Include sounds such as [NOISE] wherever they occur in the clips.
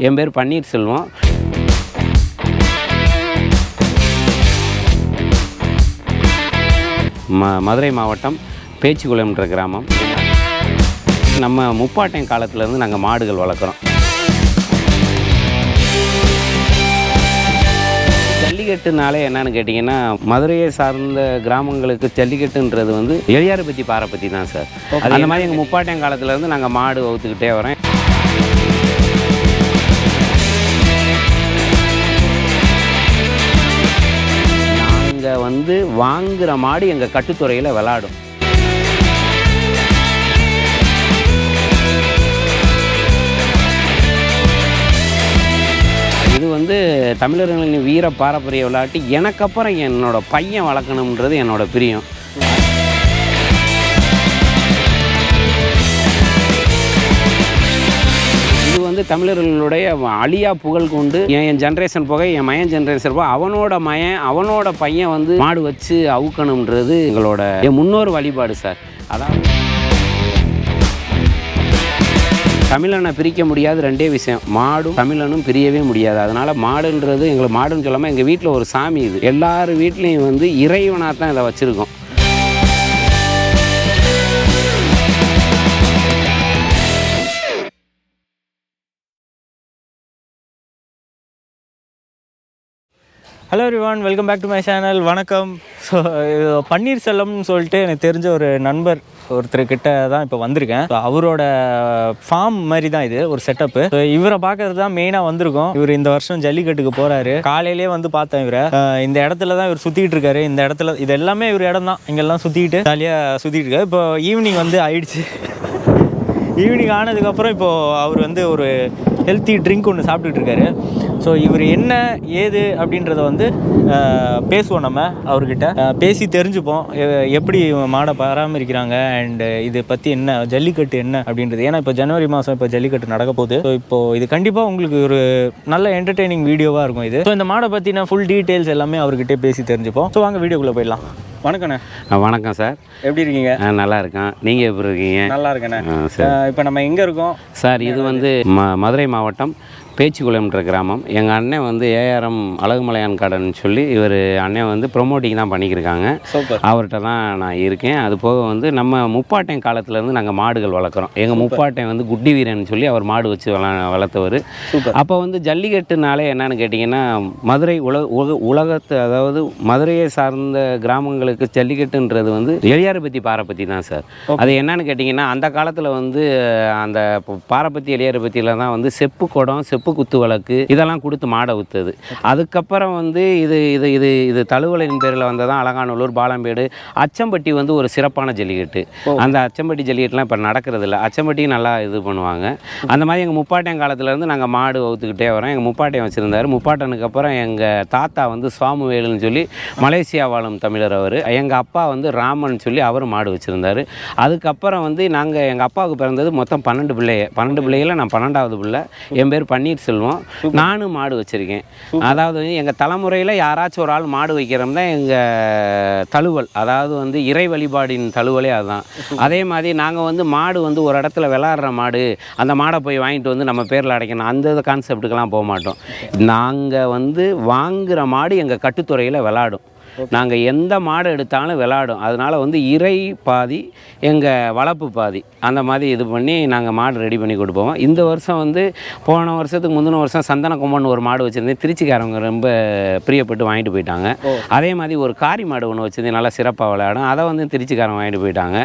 என் பேர் பன்னீர்செல்வம் ம மதுரை மாவட்டம் பேச்சிக்குளம்ன்ற கிராமம். நம்ம முப்பாட்டையும் காலத்துலேருந்து நாங்கள் மாடுகள் வளர்க்குறோம். ஜல்லிக்கட்டுனாலே என்னன்னு கேட்டிங்கன்னா மதுரையை சார்ந்த கிராமங்களுக்கு ஜல்லிக்கட்டுன்றது வந்து எளியாரபத்தி பாறைப்பத்தி தான் சார். அந்த மாதிரி எங்கள் முப்பாட்டையம் காலத்துலேருந்து நாங்கள் மாடு வளர்த்துக்கிட்டே வரோம் நாங்கள் வந்து வாங்குகிற மாடு எங்கள் கட்டுத்துறையில் விளாடும். இது வந்து தமிழர்களின் வீர பாரம்பரிய விளையாட்டு. எனக்கு அப்புறம் என்னோட பையன் வளர்க்கணுன்றது என்னோட பிரியம். வந்து தமிழர்களுடைய அழியா புகழ் கொண்டு என் ஜென்ரேஷன் போக என் மயன் ஜென்ரேஷன் போக அவனோட மயன் அவனோட பையன் வந்து மாடு வச்சு அவுக்கணுன்றது எங்களோட என் முன்னோர் வழிபாடு சார். அதாவது தமிழனை பிரிக்க முடியாது ரெண்டே விஷயம். மாடும் தமிழனும் பிரியவே முடியாது. அதனால் மாடுன்றது எங்களுக்கு மாடுன்னு சொல்லாமல் எங்கள் வீட்டில் ஒரு சாமி இது. எல்லார் வீட்லேயும் வந்து இறைவனாக தான் இதை வச்சுருக்கோம். Hello Rivan welcome back to my channel வணக்கம். ஸோ பன்னீர்செல்வம்னு சொல்லிட்டு எனக்கு தெரிஞ்ச ஒரு நண்பர் ஒருத்தர்கிட்ட தான் இப்போ வந்திருக்கேன். ஸோ அவரோட ஃபார்ம் மாதிரி தான் இது ஒரு செட்டப்பு ஸோ இவரை பார்க்கறது தான் மெயினாக வந்திருக்கோம். இவர் இந்த வருஷம் ஜல்லிக்கட்டுக்கு போகிறாரு காலையிலேயே வந்து பார்த்தேன் இவரை. இந்த இடத்துல தான் இவர் சுற்றிட்டு இருக்காரு. இந்த இடத்துல இது எல்லாமே இவர் இடம் தான். இங்கெல்லாம் சுற்றிட்டு ஜாலியாக சுற்றிட்டு இருக்காரு. இப்போ ஈவினிங் வந்து ஆயிடுச்சு. [LAUGHS] ஈவினிங் ஆனதுக்கப்புறம் இப்போது அவர் வந்து ஒரு ஹெல்த்தி ட்ரிங்க் ஒன்று சாப்பிட்டுட்டு இருக்காரு. ஸோ இவர் என்ன ஏது அப்படின்றத வந்து பேசுவோம் நம்ம அவர்கிட்ட. பேசி தெரிஞ்சுப்போம். எப்படி மாடை பராமரிக்கிறாங்க அண்ட் இதை பற்றி என்ன ஜல்லிக்கட்டு என்ன அப்படின்றது. ஏன்னா இப்போ ஜனவரி மாதம் இப்போ ஜல்லிக்கட்டு நடக்க போகுது. ஸோ இப்போ இது கண்டிப்பாக உங்களுக்கு ஒரு நல்ல என்டர்டெய்னிங் வீடியோவாக இருக்கும் இது. ஸோ இந்த மாடை பற்றின ஃபுல் டீட்டெயில்ஸ் எல்லாமே அவர்கிட்ட பேசி தெரிஞ்சுப்போம். ஸோ வாங்க வீடியோக்குள்ளே போயிடலாம். வணக்கண்ணே வணக்கம் சார். எப்படி இருக்கீங்க? நல்லா இருக்கேன். நீங்கள் எப்படி இருக்கீங்க? நல்லா இருக்கேண்ணே இப்போ நம்ம எங்கே இருக்கோம்? சார் இது வந்து மதுரை மாவட்டம் பேச்சிக்குளம்ன்ற கிராமம். எங்கள் அண்ணன் வந்து ஏஆர்எம் அழகுமலையான் கடன் சொல்லி இவர் அண்ணன் வந்து ப்ரொமோட்டிங் தான் பண்ணிக்கிருக்காங்க. அவர்கிட்ட தான் நான் இருக்கேன். அது போக வந்து நம்ம முப்பாட்டையும் காலத்துலேருந்து நாங்கள் மாடுகள் வளர்க்குறோம். எங்கள் முப்பாட்டையும் வந்து குட்டி வீரன் சொல்லி அவர் மாடு வச்சு வள வளர்த்தவர். அப்போ வந்து ஜல்லிக்கட்டுனாலே என்னன்னு கேட்டிங்கன்னா மதுரை உலக உலக உலகத்து அதாவது மதுரையை சார்ந்த கிராமங்களுக்கு ஜல்லிக்கட்டுன்றது வந்து எளியாரபத்தி பாறைப்பத்தி தான் சார். அது என்னன்னு கேட்டிங்கன்னா அந்த காலத்தில் வந்து அந்த ப- பாறைப்பத்தி எளியாரபத்தியில் தான் வந்து செப்பு குடம் செப்பு குத்து வழக்கு இதெல்லாம் கொடுத்து மாடை விற்றுது அதுக்கப்புறம் வந்து இது இது இது இது தழுவலின் பேரில் வந்ததான் அலங்காநல்லூர் பாலம்பேடு அச்சம்பட்டி வந்து ஒரு சிறப்பான ஜல்லிக்கட்டு. அந்த அச்சம்பட்டி ஜல்லிக்கட்டுலாம் இப்போ நடக்கிறது இல்லை அச்சம்பட்டியும் நல்லா இது பண்ணுவாங்க. அந்த மாதிரி எங்கள் முப்பாட்டையம் காலத்துலேருந்து நாங்கள் மாடு வளர்த்துக்கிட்டே வரோம். எங்கள் முப்பாட்டையம் வச்சுருந்தார். முப்பாட்டனுக்கு அப்புறம் எங்கள் தாத்தா வந்து சுவாமுவேலுன்னு சொல்லி மலேசியா வாழும் தமிழர் அவர். எங்கள் அப்பா வந்து ராமன் சொல்லி அவர் மாடு வச்சுருந்தார். அதுக்கப்புறம் வந்து நாங்கள் எங்கள் அப்பாவுக்கு பிறந்தது மொத்தம் பன்னெண்டு பிள்ளைய. பன்னெண்டு பிள்ளைகள நான் பன்னெண்டாவது பிள்ளை. என் பேர் பன்னீர்செல்வம் நானும் மாடு வச்சுருக்கேன். அதாவது எங்கள் தலைமுறையில் யாராச்சும் ஒரு ஆள் மாடு வைக்கிறோம் தான் எங்கள் தழுவல் அதாவது வந்து இறை வழிபாடின் தழுவலே அதுதான். அதே மாதிரி நாங்கள் வந்து மாடு வந்து ஒரு இடத்துல விளாட்ற மாடு அந்த மாடை போய் வாங்கிட்டு வந்து நம்ம பேரில் அடைக்கணும். அந்த கான்செப்ட்டுக்கெல்லாம் போக மாட்டோம். நாங்கள் வந்து வாங்குகிற மாடு எங்கள் கட்டுத்துறையில் விளாடும். நாங்கள் எந்த மாடு எடுத்தாலும் விளாடும். அதனால் வந்து இறை பாதி எங்கள் வளர்ப்பு பாதி அந்த மாதிரி இது பண்ணி நாங்கள் மாடு ரெடி பண்ணி கொடுப்போம் இந்த வருஷம் வந்து போன வருஷத்துக்கு முந்தின வருஷம் சந்தன கொம்பன் ஒரு மாடு வச்சுருந்தேன். திருச்சிக்காரவங்க ரொம்ப பிரியப்பட்டு வாங்கிட்டு போயிட்டாங்க. அதே மாதிரி ஒரு காரி மாடு ஒன்று வச்சுருந்தேன். நல்லா சிறப்பாக விளையாடும். அதை வந்து திருச்சிக்காரன் வாங்கிட்டு போயிட்டாங்க.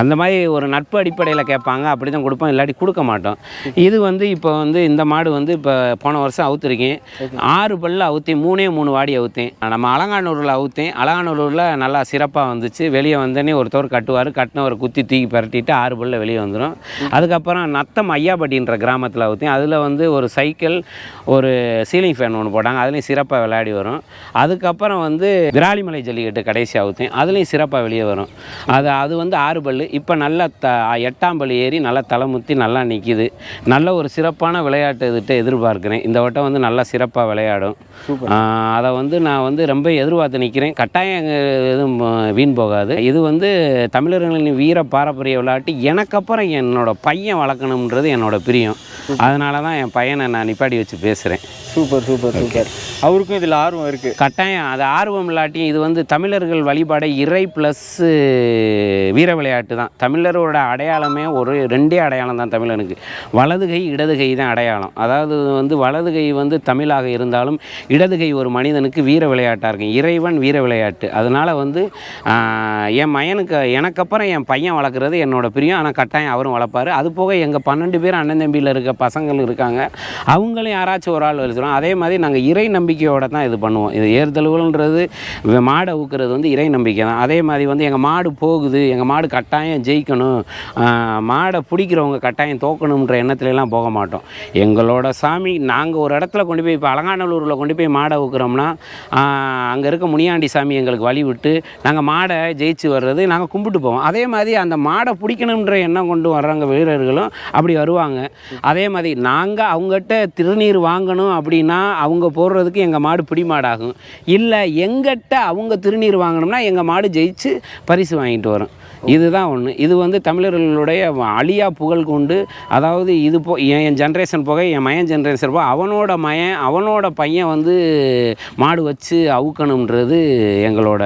அந்த மாதிரி ஒரு நட்பு அடிப்படையில் கேட்பாங்க. அப்படி தான் கொடுப்போம். இல்லாட்டி கொடுக்க மாட்டோம். இது வந்து இப்போ வந்து இந்த மாடு வந்து இப்போ போன வருஷம் அவுத்துருக்கேன். ஆறு பல்ல அவுத்தேன். மூணே மூணு வாடி அவுத்தேன். நம்ம அலங்காநல்லூரில் அவுத்தேன் அலங்காநல்லூரில் நல்லா சிறப்பாக வந்துச்சு. வெளியே வந்தோடனே ஒருத்தவர் கட்டுவார். கட்டினவர் குத்தி தூக்கி பரட்டிட்டு ஆறு பல்ல வெளியே வந்துடும் அதுக்கப்புறம் நத்தம் ஐயாப்பட்டின்ற கிராமத்தில் அவுத்தேன் அதில் வந்து ஒரு சைக்கிள் ஒரு சீலிங் ஃபேன் ஒன்று போட்டாங்க. அதுலேயும் சிறப்பாக விளையாடி வரும். அதுக்கப்புறம் வந்து விராலிமலை ஜல்லிக்கட்டு கடைசி அவுத்தேன் அதுலேயும் சிறப்பாக வெளியே வரும். அது அது வந்து ஆறு பல்லு. இப்போ நல்ல த எட்டாம் பல்லு ஏறி நல்லா தலைமுத்தி நல்லா நிற்கிது நல்ல ஒரு சிறப்பான விளையாட்டு இதுகிட்ட எதிர்பார்க்குறேன். இந்த வட்டம் வந்து நல்லா சிறப்பாக விளையாடும். அதை வந்து நான் வந்து ரொம்ப எதிர்பார்த்து நிற்கிறேன் நிற்கிறேன் கட்டாயம் எதுவும் வீண் போகாது. இது வந்து தமிழர்களின் வீர பாரம்பரிய விளையாட்டு. எனக்கு அப்புறம் என்னோட பையன் வளர்க்கணுன்றது என்னோட பிரியம். அதனால தான் என் பையனை நான் நிப்பாட்டி வச்சு பேசுகிறேன் சூப்பர் சூப்பர் சூப்பர். அவருக்கும் இதில் ஆர்வம் இருக்குது கட்டாயம் அது ஆர்வம் இல்லாட்டியும் இது வந்து தமிழர்கள் வழிபாடு இறை ப்ளஸ்ஸு வீர விளையாட்டு தான். தமிழரோட அடையாளமே ஒரு ரெண்டே அடையாளம் தான் தமிழனுக்கு. வலது கை இடது கை தான் அடையாளம். அதாவது வந்து வலது கை வந்து தமிழாக இருந்தாலும் இடது கை ஒரு மனிதனுக்கு வீர விளையாட்டாக இருக்கும். இறைவன் வீர விளையாட்டு. அதனால் வந்து என் மயனுக்கு எனக்கு அப்புறம் என் பையன் வளர்க்குறது என்னோட பிரியம். ஆனால் கட்டாயம் அவரும் வளர்ப்பார். அது போக எங்கள் பன்னெண்டு பேர் அண்ணன் தம்பியில் இருக்க பசங்கள் இருக்காங்க. அவங்களும் யாராச்சும் ஒரு ஆள் வச்சுருவோம் அதே மாதிரி நாங்கள் இறை நம்பிக்கையோட தான் இது பண்ணுவோம். இது ஏறுதழுவுன்றது மாடை ஊக்குறது வந்து இறை நம்பிக்கை தான். அதே மாதிரி வந்து எங்கள் மாடு போகுது எங்கள் மாடு கட்டாயம் ஜெயிக்கணும் மாடை பிடிக்கிறவங்க கட்டாயம் தோக்கணுன்ற எண்ணத்துலலாம் போக மாட்டோம். எங்களோட சாமி நாங்கள் ஒரு இடத்துல கொண்டு போய் இப்போ அலங்காநல்லூரில் கொண்டு போய் மாடை ஊக்குறோம்னா அங்கே இருக்க முனியாண்டி சாமி எங்களுக்கு வழி விட்டு நாங்கள் மாடை ஜெயிச்சு வர்றது நாங்கள் கும்பிட்டு போவோம். அதே மாதிரி அந்த மாடை பிடிக்கணுன்ற எண்ணம் கொண்டு வர்றவங்க வீரர்களும் அப்படி வருவாங்க. அதே மாதிரி நாங்கள் அவங்ககிட்ட திருநீர் வாங்கணும் அப்படின்னா அவங்க போடுறதுக்கு எங்கள் மாடு பிடி மாடாகும் இல்லை எங்கிட்ட அவங்க திருநீர் வாங்கணும்னா எங்கள் மாடு ஜெயிச்சு பரிசு வாங்கிட்டு வரும். இதுதான் ஒன்று இது வந்து தமிழர்களுடைய அழியா புகழ் கொண்டு அதாவது இது போ என் ஜென்ரேஷன் போக என் மயன் ஜென்ரேஷன் போக அவனோட மயன் அவனோட பையன் வந்து மாடு வச்சு அவுக்கணுன்றது எங்களோட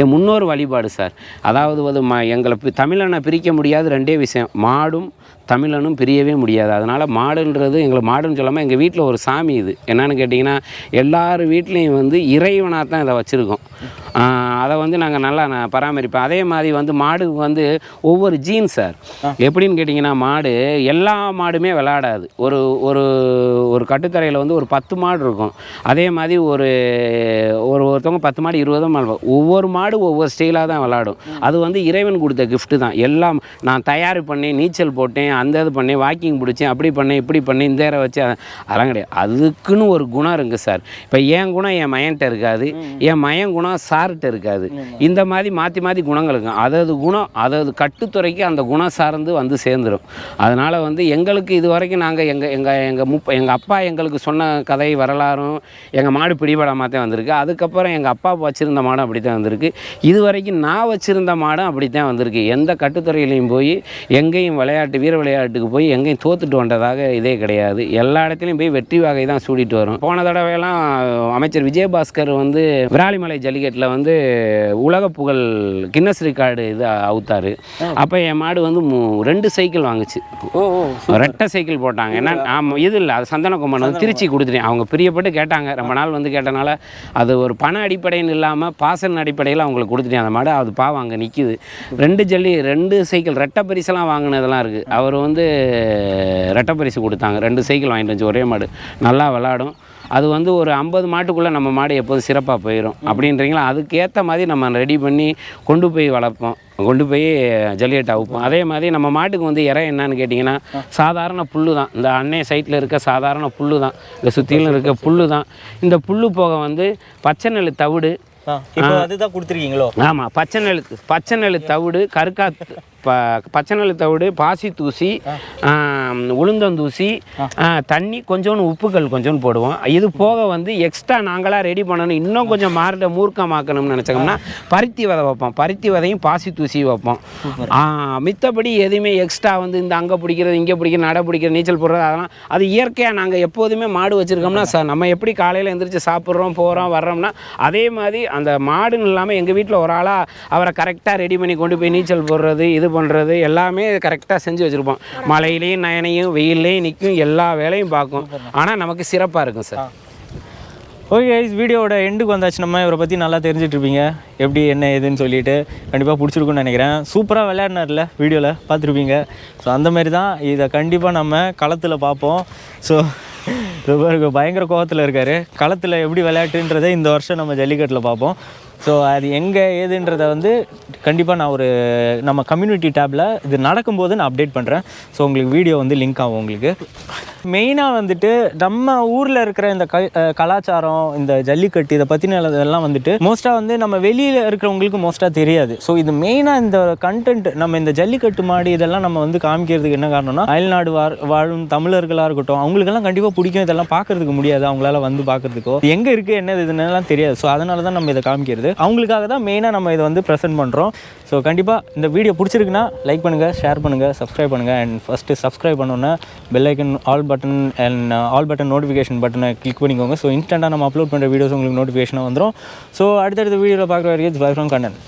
என் முன்னோர் வழிபாடு சார். அதாவது வந்து ம எங்களை தமிழனை பிரிக்க முடியாத ரெண்டே விஷயம். மாடும் தமிழனும் பிரியவே முடியாது. அதனால் மாடுன்றது எங்களை மாடுன்னு சொல்லாமல் எங்கள் வீட்டில் ஒரு சாமி இது. என்னன்னு கேட்டிங்கன்னா எல்லார் வீட்லேயும் வந்து இறைவனாக தான் இதை வச்சுருக்கோம். அதை வந்து நாங்கள் நல்லா நான் பராமரிப்போம். அதே மாதிரி வந்து மாடு வந்து ஒவ்வொரு ஜீன் சார் எப்படின்னு கேட்டிங்கன்னா மாடு எல்லா மாடுமே விளாடாது ஒரு ஒரு ஒரு கட்டுத்தரையில் வந்து ஒரு பத்து மாடு இருக்கும். அதே மாதிரி ஒரு ஒரு ஒருத்தவங்க பத்து மாடு இருபது மாடு ஒவ்வொரு மாடு ஒவ்வொரு ஸ்டைலாக தான் விளாடும் அது வந்து இறைவன் கொடுத்த gift தான். எல்லாம் நான் தயார் பண்ணேன் நீச்சல் போட்டேன் அந்த இது பண்ணேன் வாக்கிங் பிடிச்சேன் அப்படி பண்ணேன் இப்படி பண்ணேன் இந்த ஏற வச்சு அத- அதெல்லாம் கிடையாது. அதுக்குன்னு ஒரு குணம் இருக்குது சார் இப்போ என் குணம் என் மயன்ட்ட இருக்காது. என் மயன் குணம் சார்கிட்ட இருக்காது. இந்த மாதிரி மாற்றி மாற்றி குணங்கள் இருக்கும். அதாவது குணம் அதாவது கட்டுத்துறைக்கு அந்த குணம் சார்ந்து வந்து சேர்ந்துடும் அதனால் வந்து எங்களுக்கு இது வரைக்கும் நாங்கள் எங்கள் எங்கள் எங்கள் முப்ப எங்கள் அப்பா எங்களுக்கு சொன்ன கதை வரலாறும் எங்கள் மாடு பிடிபடாமல் தான் வந்திருக்கு. அதுக்கப்புறம் எங்கள் அப்பா வச்சுருந்த மாடும் அப்படி தான் வந்திருக்கு. இது வரைக்கும் நான் வச்சுருந்த மாடும் அப்படி தான் வந்திருக்கு. எந்த கட்டுத்துறையிலையும் போய் எங்கேயும் விளையாட்டு வீர விளையாட்டுக்கு போய் எங்கேயும் தோத்துட்டு வந்ததாக இதே கிடையாது. எல்லா இடத்துலையும் போய் வெற்றி வகை தான் சூடிட்டு வரும். போன தடவையெல்லாம் அமைச்சர் விஜயபாஸ்கர் வந்து விராலிமலை ஜல்லிக்கட்டில் வந்து உலக புகழ் கின்னஸ் ரெக்கார்டு இது அவுத்தாரு. அப்போ என் மாடு வந்து ரெண்டு சைக்கிள் வாங்குச்சு. ரெட்டை சைக்கிள் போட்டாங்க. என்ன ஆமாம் இது இல்லை அது சந்தன கொம்பன் வந்து திருச்சி கொடுத்துட்டேன். அவங்க பிரியப்பட்டு கேட்டாங்க. ரொம்ப நாள் வந்து கேட்டனால அது ஒரு பண அடிப்படைன்னு இல்லாமல் பாசன் அடிப்படையில் அவங்களுக்கு கொடுத்துட்டேன். அந்த மாடு அது பாவம் அங்கே நிற்கிது ரெண்டு ஜல்லி ரெண்டு சைக்கிள் ரெட்டை பரிசெல்லாம் வாங்கினதெல்லாம் இருக்குது அவர் வந்து ரெட்டை பரிசு கொடுத்தாங்க. ரெண்டு சைக்கிள் வாங்கிட்டு வந்து ஒரே மாடு. நல்லா விளாடும். அது வந்து ஒரு ஐம்பது மாட்டுக்குள்ளே நம்ம மாடு எப்போதும் சிறப்பாக போயிடும் அப்படின்றீங்களா? அதுக்கேற்ற மாதிரி நம்ம ரெடி பண்ணி கொண்டு போய் வளர்ப்போம். கொண்டு போய் ஜல்லிக்கட்டு அவுப்போம். அதே மாதிரி நம்ம மாட்டுக்கு வந்து இறை என்னன்னு கேட்டிங்கன்னா சாதாரண புல்லு தான் இந்த அன்னை சைட்டில் இருக்க சாதாரண புல்லு தான் இந்த சுற்றிலும் இருக்க புல்லு தான் இந்த புல்லு போக வந்து பச்சை நெல் தவிடு இப்போ அதுதான் கொடுத்துருக்கீங்களோ? ஆமாம் பச்சை நெல் பச்சை நெல் தவிடு கருக்கா ப பச்சை நெல் தவிடு பாசி தூசி உளுந்தந்தூசி தண்ணி கொஞ்சோண்டு உப்புக்கள் கொஞ்சோண்டு போடுவோம். இது போக வந்து எக்ஸ்ட்ரா நாங்களாக ரெடி பண்ணணும். இன்னும் கொஞ்சம் மார்ட மூர்க்கமாக்கணும்னு நினச்சோம்னா பருத்தி விதை வைப்போம். பருத்தி விதையும் பாசி தூசி வைப்போம். மித்தபடி எதுவுமே எக்ஸ்ட்ரா வந்து இந்த அங்கே பிடிக்கிறது இங்கே பிடிக்கிறது நட பிடிக்கிறது நீச்சல் போடுறது அதெல்லாம் அது இயற்கையாக நாங்கள் எப்போதுமே மாடு வச்சுருக்கோம்னா சார் நம்ம எப்படி காலையில் எந்திரிச்சு சாப்பிட்றோம் போகிறோம் வர்றோம்னா அதே மாதிரி அந்த மாடுன்னு இல்லாமல் எங்கள் வீட்டில் ஒரு ஆளாக அவரை கரெக்டாக ரெடி பண்ணி கொண்டு போய் நீச்சல் போடுறது இது பண்ணுறது எல்லாமே கரெக்டாக செஞ்சு வச்சுருப்போம். மழையிலையும் நயனையும் வெயில்லையும் நிற்கும் எல்லா வேலையும் பார்க்கும். ஆனால் நமக்கு சிறப்பாக இருக்கும் சார். ஓகே கைஸ் வீடியோட எண்டுக்கு வந்தாச்சு. நம்ம இவரை பற்றி நல்லா தெரிஞ்சிட்ருப்பீங்க எப்படி என்ன ஏதுன்னு சொல்லிட்டு கண்டிப்பாக பிடிச்சிருக்குன்னு நினைக்கிறேன். சூப்பராக விளையாடினார்ல வீடியோவில் பார்த்துருப்பீங்க. ஸோ அந்த மாதிரி தான் இதை கண்டிப்பாக நம்ம களத்தில் பார்ப்போம். ஸோ இவருக்கு பயங்கர கோவத்தில் இருக்கார். களத்தில் எப்படி விளையாட்டுன்றதை இந்த வருஷம் நம்ம ஜல்லிக்கட்டில் பார்ப்போம். ஸோ அது எங்கே ஏதுன்றதை வந்து கண்டிப்பாக நான் ஒரு நம்ம கம்யூனிட்டி டேப்பில் இது நடக்கும்போது நான் அப்டேட் பண்ணுறேன் ஸோ உங்களுக்கு வீடியோ வந்து லிங்க் ஆகும் உங்களுக்கு. மெயினாக வந்துட்டு நம்ம ஊரில் இருக்கிற இந்த க கலாச்சாரம் இந்த ஜல்லிக்கட்டு இதை பற்றின இதெல்லாம் வந்துட்டு மோஸ்ட்டாக வந்து நம்ம வெளியில் இருக்கிறவங்களுக்கு மோஸ்ட்டாக தெரியாது. ஸோ இது மெயினாக இந்த கண்டென்ட் நம்ம இந்த ஜல்லிக்கட்டு மாடி இதெல்லாம் நம்ம வந்து காமிக்கிறதுக்கு என்ன காரணம்னா அயல்நாடு வா வாழும் தமிழர்களாக இருக்கட்டும் அவங்களுக்கெல்லாம் கண்டிப்பாக பிடிக்கும். இதெல்லாம் பார்க்கறதுக்கு முடியாது. அவங்களால வந்து பார்க்குறதுக்கோ எங்கே இருக்குது என்னது இதுன்னெல்லாம் தெரியாது. ஸோ அதனால தான் நம்ம இதை காமிக்கிறது. அவங்களுக்காக தான் மெயினாக நம்ம இதை வந்து ப்ரெசென்ட் பண்ணுறோம் ஸோ கண்டிப்பாக இந்த வீடியோ பிடிச்சிருக்குன்னா லைக் பண்ணுங்கள் ஷேர் பண்ணுங்கள் சப்ஸ்கிரைப் பண்ணுங்கள் அண்ட் ஃபஸ்ட்டு சப்ஸ்கிரைப் பண்ணோன்னே bell icon all button and all button notification பட்டனை கிளிக் பண்ணிக்கோங்க. ஸோ இன்ஸ்டண்ட்டாக நம்ம அப்லோட் பண்ணுற வீடியோஸ் உங்களுக்கு நோட்டிஃபிகேஷனாக வந்துடும் ஸோ அடுத்தடுத்த வீடியோவில் பார்க்குற வரைக்கும் பை ஃப்ரம் கண்ணன்